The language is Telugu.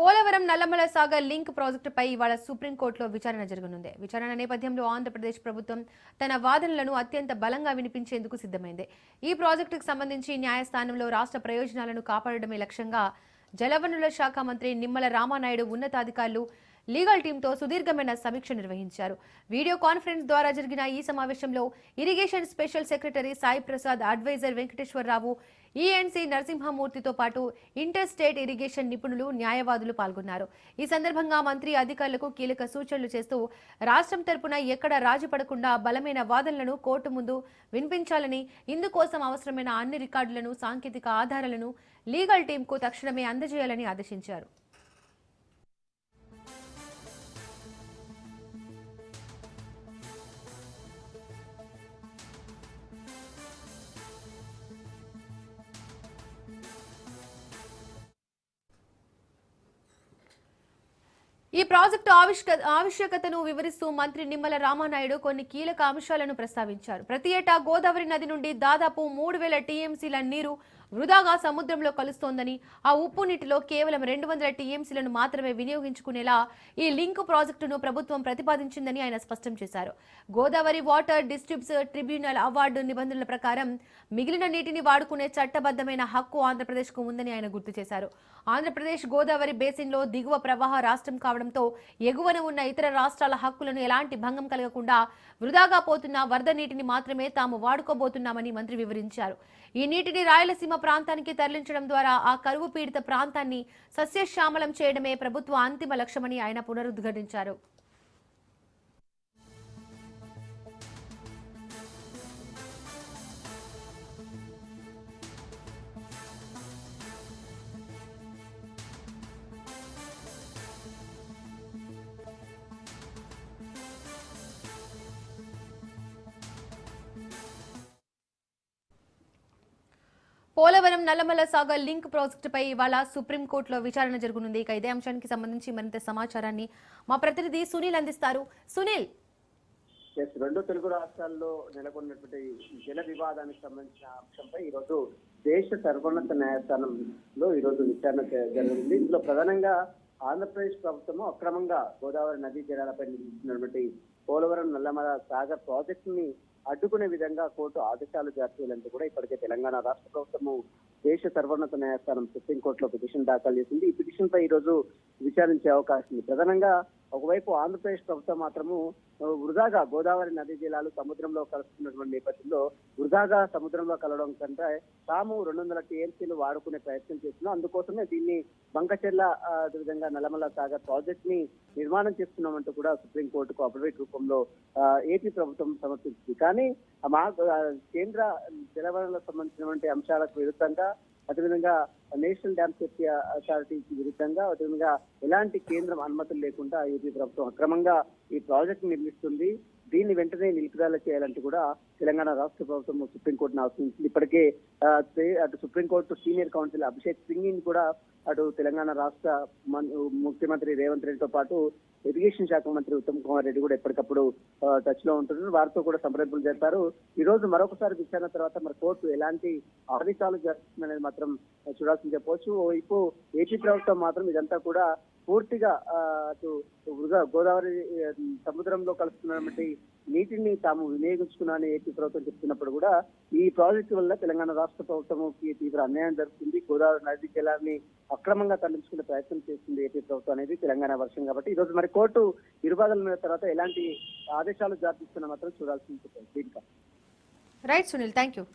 పోలవరం నల్లమల సాగర్ లింక్ ప్రాజెక్టుపై ఇవాళ సుప్రీంకోర్టులో విచారణ జరగనుంది. విచారణ నేపథ్యంలో ఆంధ్రప్రదేశ్ ప్రభుత్వం తన వాదనలను అత్యంత బలంగా వినిపించేందుకు సిద్ధమైంది. ఈ ప్రాజెక్టుకు సంబంధించి న్యాయస్థానంలో రాష్ట్ర ప్రయోజనాలను కాపాడడమే లక్ష్యంగా జలవనరుల శాఖ మంత్రి నిమ్మల రామానాయుడు ఉన్నతాధికారులు లీగల్ టీంతో సుదీర్ఘమైన సమీక్ష నిర్వహించారు. వీడియో కాన్ఫరెన్స్ ద్వారా జరిగిన ఈ సమావేశంలో irrigation special secretary Sai Prasad adviser Venkateswara Rao ENC నరసింహమూర్తితో పాటు ఇంటర్ స్టేట్ ఇరిగేషన్ నిపుణులు న్యాయవాదులు పాల్గొన్నారు. ఈ సందర్భంగా మంత్రి అధికారులకు కీలక సూచనలు చేస్తూ రాష్ట్రం తరపున ఎక్కడ రాజు పడకుండా బలమైన వాదనలను కోర్టు ముందు వినిపించాలని ఇందుకోసం అవసరమైన అన్ని రికార్డులను సాంకేతిక ఆధారాలను లీగల్ టీంకు తక్షణమే అందజేయాలని ఆదేశించారు. ఈ ప్రాజెక్టు ఆవిష్క ఆవశ్యకతను వివరిస్తూ మంత్రి నిమ్మల రామానాయుడు కొన్ని కీలక అంశాలను ప్రస్తావించారు. ప్రతి ఏటా గోదావరి నది నుండి దాదాపు మూడు వేల టీఎంసీల నీరు వృధాగా సముద్రంలో కలుస్తోందని ఆ ఉప్పు నీటిలో కేవలం రెండు వందల టీఎంసీలను మాత్రమే వినియోగించుకునేలా ఈ లింక్ ప్రాజెక్టును ప్రభుత్వం ప్రతిపాదించిందని ఆయన స్పష్టం చేశారు. Godavari water distributes tribunal award నిబంధనల ప్రకారం మిగిలిన నీటిని వాడుకునే చట్టబద్ధమైన హక్కు ఆంధ్రప్రదేశ్కు ఉందని ఆయన గుర్తు చేశారు. ఆంధ్రప్రదేశ్ గోదావరి బేసిన్లో దిగువ ప్రవాహ రాష్ట్రం కావడంతో ఎగువన ఉన్న ఇతర రాష్ట్రాల హక్కులను ఎలాంటి భంగం కలగకుండా వృధాగా పోతున్న వరద నీటిని మాత్రమే తాము వాడుకోబోతున్నామని మంత్రి వివరించారు. ఈ నీటిని రాయలసీమ ప్రాంతానికి తరలించడం ద్వారా ఆ కరువు పీడిత ప్రాంతాన్ని సస్యశ్యామలం చేయడమే ప్రభుత్వ అంతిమ లక్ష్యమని ఆయన పునరుద్ఘాటించారు. పోలవరం నల్లమల సాగర్ లింక్ ప్రాజెక్టుపై ఇవాళ సుప్రీంకోర్టులో విచారణ జరగనుంది. ఇక ఇదే అంశానికి సంబంధించి మరింత సమాచారాన్ని మా ప్రతినిధి సునీల్ అందిస్తారు. సునీల్! రెండు తెలుగు రాష్ట్రాల్లో నెలకొన్నటువంటి జల వివాదానికి సంబంధించిన అంశంపై ఈరోజు దేశ సర్వోన్నత న్యాయస్థానంలో ఈరోజు విచారణ జ- ఇందులో ప్రధానంగా ఆంధ్రప్రదేశ్ ప్రభుత్వము అక్రమంగా గోదావరి నదీ జలాలపై నిర్మించినటువంటి పోలవరం నల్లమల సాగర్ ప్రాజెక్టు ని అడ్డుకునే విధంగా కోర్టు ఆదేశాలు జారీ చేయాలంటూ కూడా ఇప్పటికే తెలంగాణ రాష్ట్ర ప్రభుత్వము దేశ సర్వోన్నత న్యాయస్థానం సుప్రీంకోర్టులో పిటిషన్ దాఖలు చేసింది. ఈ పిటిషన్ పై ఈ రోజు విచారించే అవకాశం ఉంది. ప్రధానంగా ఒకవైపు ఆంధ్రప్రదేశ్ ప్రభుత్వం మాత్రము వృధాగా గోదావరి నదీ జలాలు సముద్రంలో కలుస్తున్నటువంటి నేపథ్యంలో వృధాగా సముద్రంలో కలవడం కంటే తాము రెండు వందల టీఎంసీలు వాడుకునే ప్రయత్నం చేస్తున్నాం. అందుకోసమే దీన్ని బంకచెర్ల విధంగా నల్లమల సాగర్ ప్రాజెక్ట్ని నిర్మాణం చేస్తున్నామంటూ కూడా సుప్రీంకోర్టుకు అప్రవేట్ రూపంలో ఏపీ ప్రభుత్వం సమర్పించింది కానీ మా కేంద్ర జలవనరులకు సంబంధించినటువంటి అంశాలకు విరుద్ధంగా అదేవిధంగా నేషనల్ డ్యామ్ సేఫ్టీ అథారిటీకి విరుద్ధంగా అదేవిధంగా ఎలాంటి కేంద్రం అనుమతులు లేకుండా ఏపీ ప్రభుత్వం అక్రమంగా ఈ ప్రాజెక్ట్ నిర్మిస్తుంది. దీన్ని వెంటనే నిలుపుదల చేయాలంటూ కూడా తెలంగాణ రాష్ట్ర ప్రభుత్వం సుప్రీంకోర్టును ఆశ్రయించింది. ఇప్పటికే అటు Supreme Court senior counsel Abhishek Singh కూడా అటు తెలంగాణ రాష్ట్ర మన్- ముఖ్యమంత్రి రేవంత్ రెడ్డితో పాటు ఇరిగేషన్ శాఖ మంత్రి ఉత్తమ్ కుమార్ రెడ్డి కూడా ఎప్పటికప్పుడు టచ్లో ఉంటున్నారు. వారితో కూడా సంప్రదింపులు జరిపారు ఈ రోజు మరొకసారి విచారణ తర్వాత మరి కోర్టు ఎలాంటి ఆదేశాలు జరుగుతుందనేది మాత్రం చూడాల్సింది చెప్పవచ్చు ఓవైపు ఏపీ ప్రభుత్వం మాత్రం ఇదంతా కూడా పూర్తిగా అటు వృధా గోదావరి సముద్రంలో కలుస్తున్నటువంటి నీటిని తాము వినియోగించుకున్నామని ఏపీ ప్రభుత్వం చెప్తున్నప్పుడు కూడా ఈ ప్రాజెక్టు వల్ల తెలంగాణ రాష్ట్ర ప్రభుత్వంకి తీవ్ర అన్యాయం జరుగుతుంది. గోదావరి నది జలాన్ని అక్రమంగా తరలించుకునే ప్రయత్నం చేస్తుంది ఏపీ ప్రభుత్వం అనేది. తెలంగాణ వర్షం కాబట్టి ఈ రోజు మరి కోర్టు ఇరువాదల తర్వాత ఎలాంటి ఆదేశాలు జారీ చేస్తున్నా మాత్రం ఉంటుంది. దీనికా రైట్ సునీల్ థ్యాంక్ యూ